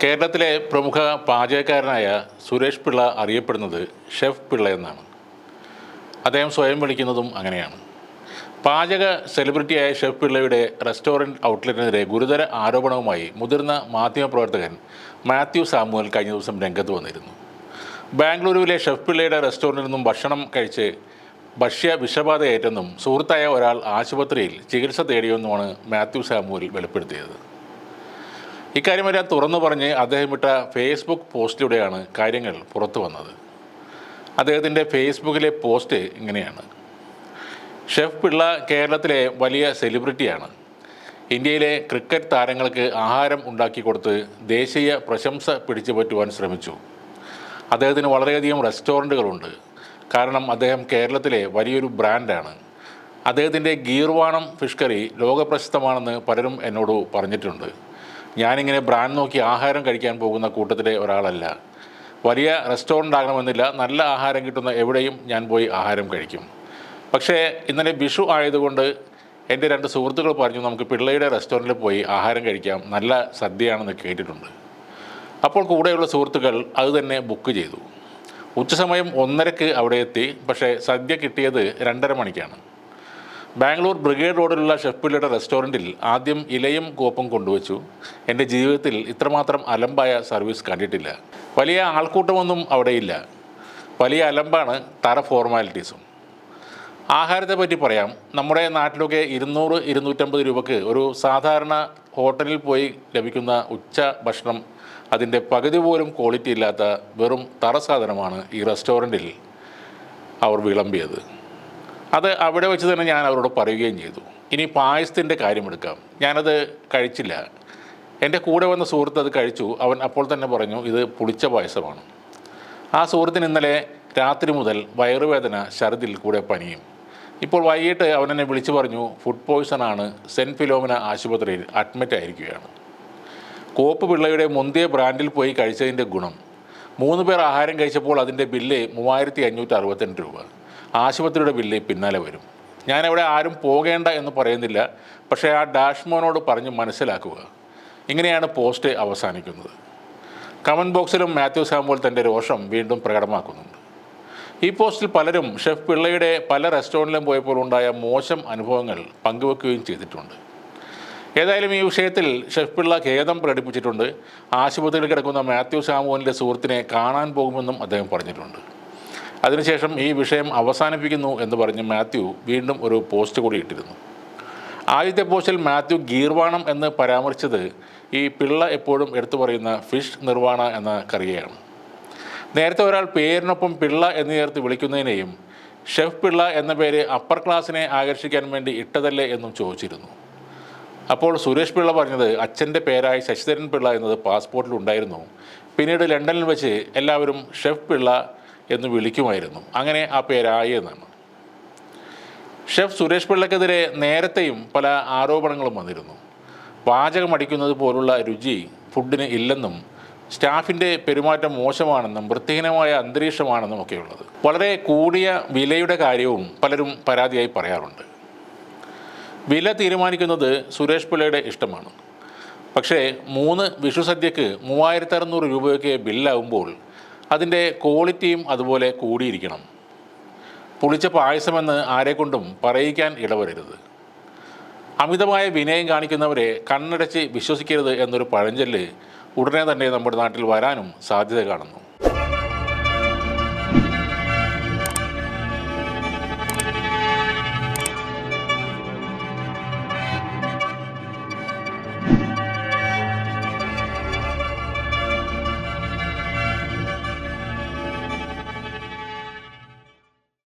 കേരളത്തിലെ പ്രമുഖ പാചകക്കാരനായ സുരേഷ് പിള്ള അറിയപ്പെടുന്നത് ഷെഫ് പിള്ള എന്നാണ്. അദ്ദേഹം സ്വയം വിളിക്കുന്നതും അങ്ങനെയാണ്. പാചക സെലിബ്രിറ്റിയായ ഷെഫ് പിള്ളയുടെ റെസ്റ്റോറന്റ് ഔട്ട്ലെറ്റിനെതിരെ ഗുരുതര ആരോപണവുമായി മുതിർന്ന മാധ്യമപ്രവർത്തകൻ മാത്യു സാമുവൽ കഴിഞ്ഞ ദിവസം രംഗത്ത് വന്നിരുന്നു. ബാംഗ്ലൂരുവിലെ ഷെഫ് പിള്ളയുടെ റെസ്റ്റോറന്റിൽ നിന്നും ഭക്ഷണം കഴിച്ച് ഭക്ഷ്യ വിഷബാധയേറ്റെന്നും സുഹൃത്തായ ഒരാൾ ആശുപത്രിയിൽ ചികിത്സ തേടിയെന്നുമാണ് മാത്യു സാമുവൽ വെളിപ്പെടുത്തിയത്. ഇക്കാര്യമെല്ലാം തുറന്നു പറഞ്ഞ് അദ്ദേഹം ഇട്ട ഫേസ്ബുക്ക് പോസ്റ്റിലൂടെയാണ് കാര്യങ്ങൾ പുറത്തു വന്നത്. അദ്ദേഹത്തിന്റെ ഫേസ്ബുക്കിലെ പോസ്റ്റ് ഇങ്ങനെയാണ്. ഷെഫ് പിള്ള കേരളത്തിലെ വലിയ സെലിബ്രിറ്റിയാണ് ഇന്ത്യയിലെ ക്രിക്കറ്റ് താരങ്ങൾക്ക് ആഹാരം ഉണ്ടാക്കി കൊടുത്ത് ദേശീയ പ്രശംസ പിടിച്ചു പറ്റുവാൻ ശ്രമിച്ചു. അദ്ദേഹത്തിന് വളരെയധികം റെസ്റ്റോറന്റുകളുണ്ട് കാരണം അദ്ദേഹം കേരളത്തിലെ വലിയൊരു ബ്രാൻഡാണ് അദ്ദേഹത്തിന്റെ ഗീർവാണം ഫിഷ് കറി ലോകപ്രശസ്തമാണെന്ന് പലരും എന്നോട് പറഞ്ഞിട്ടുണ്ട്. ഞാനിങ്ങനെ ബ്രാൻഡ് നോക്കി ആഹാരം കഴിക്കാൻ പോകുന്ന കൂട്ടത്തിലെ ഒരാളല്ല. വലിയ റെസ്റ്റോറന്റ് ആകണമെന്നില്ല നല്ല ആഹാരം കിട്ടുന്ന എവിടെയും ഞാൻ പോയി ആഹാരം കഴിക്കും. പക്ഷേ ഇന്നലെ വിഷു ആയതുകൊണ്ട് എന്റെ രണ്ട് സുഹൃത്തുക്കൾ പറഞ്ഞു നമുക്ക് പിള്ളയുടെ റെസ്റ്റോറന്റിൽ പോയി ആഹാരം കഴിക്കാം. നല്ല സദ്യയാണെന്ന് കേട്ടിട്ടുണ്ട്. അപ്പോൾ കൂടെയുള്ള സുഹൃത്തുക്കൾ അത് തന്നെ ബുക്ക് ചെയ്തു. ഉച്ചസമയം ഒന്നരക്ക് അവിടെ എത്തി. പക്ഷേ സദ്യ കിട്ടിയത് രണ്ടര മണിക്കാണ്. ബാംഗ്ലൂർ ബ്രിഗേഡ് റോഡിലുള്ള ഷെഫ് പിള്ളയുടെ റെസ്റ്റോറന്റിൽ ആദ്യം ഇലയും കോപ്പും കൊണ്ടുവച്ചു. എന്റെ ജീവിതത്തിൽ ഇത്രമാത്രം അലമ്പായ സർവീസ് കണ്ടിട്ടില്ല. വലിയ ആൾക്കൂട്ടമൊന്നും അവിടെയില്ല. വലിയ അലമ്പാണ് തറ ഫോർമാലിറ്റീസും. ആഹാരത്തെ പറ്റി പറയാം. നമ്മുടെ നാട്ടിലൊക്കെ ഇരുന്നൂറ് ഇരുന്നൂറ്റമ്പത് രൂപയ്ക്ക് ഒരു സാധാരണ ഹോട്ടലിൽ പോയി ലഭിക്കുന്ന ഉച്ച ഭക്ഷണം അതിന്റെ പകുതി പോലും ക്വാളിറ്റി ഇല്ലാത്ത വെറും തറ സാധനമാണ് ഈ റെസ്റ്റോറന്റിൽ അവർ വിളമ്പിയത്. അത് അവിടെ വെച്ച് തന്നെ ഞാൻ അവരോട് പറയുകയും ചെയ്തു. ഇനി പായസത്തിന്റെ കാര്യമെടുക്കാം. ഞാനത് കഴിച്ചില്ല. എന്റെ കൂടെ വന്ന സുഹൃത്ത് അത് കഴിച്ചു. അവൻ അപ്പോൾ തന്നെ പറഞ്ഞു ഇത് പുളിച്ച പായസമാണ്. ആ സുഹൃത്തിന് ഇന്നലെ രാത്രി മുതൽ വയറുവേദന ഛർദിൽ കൂടെ പനിയും. ഇപ്പോൾ വൈകിട്ട് അവൻ എന്നെ വിളിച്ചു പറഞ്ഞു ഫുഡ് പോയ്സൺ ആണ്. സെന്റ് ഫിലോമിന ആശുപത്രിയിൽ അഡ്മിറ്റ് ആയിരിക്കുകയാണ്. കോപ്പ് പിള്ളയുടെ മുന്തിയ ബ്രാൻഡിൽ പോയി കഴിച്ചതിന്റെ ഗുണം. മൂന്ന് പേർ ആഹാരം കഴിച്ചപ്പോൾ അതിന്റെ ബില്ല് മൂവായിരത്തി അഞ്ഞൂറ്റി അറുപത്തിരണ്ട് രൂപ. ആശുപത്രിയുടെ ബില്ല് പിന്നാലെ വരും. ഞാനവിടെ ആരും പോകേണ്ട എന്ന് പറയുന്നില്ല. പക്ഷേ ആ ഡാഷ്മോനോട് പറഞ്ഞ് മനസ്സിലാക്കുക. ഇങ്ങനെയാണ് പോസ്റ്റ് അവസാനിക്കുന്നത്. കമന്റ് ബോക്സിലും മാത്യു സാമ്പോൾ തന്റെ രോഷം വീണ്ടും പ്രകടമാക്കുന്നുണ്ട്. ഈ പോസ്റ്റിൽ പലരും ഷെഫ് പിള്ളയുടെ പല റെസ്റ്റോറന്റിലും പോയപ്പോൾ ഉണ്ടായ മോശം അനുഭവങ്ങൾ പങ്കുവെക്കുകയും ചെയ്തിട്ടുണ്ട്. ഏതായാലും ഈ വിഷയത്തിൽ ഷെഫ് പിള്ള ഖേദം പ്രകടിപ്പിച്ചിട്ടുണ്ട്. ആശുപത്രിയിൽ കിടക്കുന്ന മാത്യു സാമുവിന്റെ സുഹൃത്തിനെ കാണാൻ പോകുമെന്നും അദ്ദേഹം പറഞ്ഞിട്ടുണ്ട്. അതിനുശേഷം ഈ വിഷയം അവസാനിപ്പിക്കുന്നു എന്ന് പറഞ്ഞ് മാത്യു വീണ്ടും ഒരു പോസ്റ്റ് കൂടി ഇട്ടിരുന്നു. ആദ്യത്തെ പോസ്റ്റിൽ മാത്യു ഗീർവാണം എന്ന് പരാമർശിച്ചത് ഈ പിള്ള എപ്പോഴും എടുത്തു പറയുന്ന ഫിഷ് നിർവാണ എന്ന കറിയാണ് നേരത്തെ ഒരാൾ പേരിനൊപ്പം പിള്ള എന്ന് ചേർത്ത് വിളിക്കുന്നതിനെയും ഷെഫ് പിള്ള എന്ന പേര് അപ്പർ ക്ലാസ്സിനെ ആകർഷിക്കാൻ വേണ്ടി ഇട്ടതല്ലേ എന്നും ചോദിച്ചിരുന്നു. അപ്പോൾ സുരേഷ് പിള്ള പറഞ്ഞത് അച്ഛന്റെ പേരായി ശശിധരൻ പിള്ള എന്നത് പാസ്പോർട്ടിൽ ഉണ്ടായിരുന്നു. പിന്നീട് ലണ്ടനിൽ വെച്ച് എല്ലാവരും ഷെഫ് പിള്ള എന്ന് വിളിക്കുമായിരുന്നു. അങ്ങനെ ആ പേരായി എന്നാണ്. ഷെഫ് സുരേഷ് പിള്ളക്കെതിരെ നേരത്തെയും പല ആരോപണങ്ങളും വന്നിരുന്നു. പാചകം അടിക്കുന്നത് പോലുള്ള രുചി ഫുഡിന് ഇല്ലെന്നും സ്റ്റാഫിന്റെ പെരുമാറ്റം മോശമാണെന്നും വൃത്തിഹീനമായ അന്തരീക്ഷമാണെന്നും ഒക്കെയുള്ളത്. വളരെ കൂടിയ വിലയുടെ കാര്യവും പലരും പരാതിയായി പറയാറുണ്ട്. വില തീരുമാനിക്കുന്നത് സുരേഷ് പിള്ളയുടെ ഇഷ്ടമാണ്. പക്ഷേ മൂന്ന് വിഷുസദ്യക്ക് മൂവായിരത്തി അറുന്നൂറ് രൂപയൊക്കെ ബില്ലാവുമ്പോൾ അതിന്റെ ക്വാളിറ്റിയും അതുപോലെ കൂടിയിരിക്കണം. പുളിച്ച പായസമെന്ന് ആരെക്കൊണ്ടും പറയിക്കാൻ ഇടവരരുത്. അമിതമായ വിനയം കാണിക്കുന്നവരെ കണ്ണടച്ച് വിശ്വസിക്കരുത് എന്നൊരു പഴഞ്ചൊല്ല് ഉടനെ തന്നെ നമ്മുടെ നാട്ടിൽ വരാനും സാധ്യത കാണുന്നു.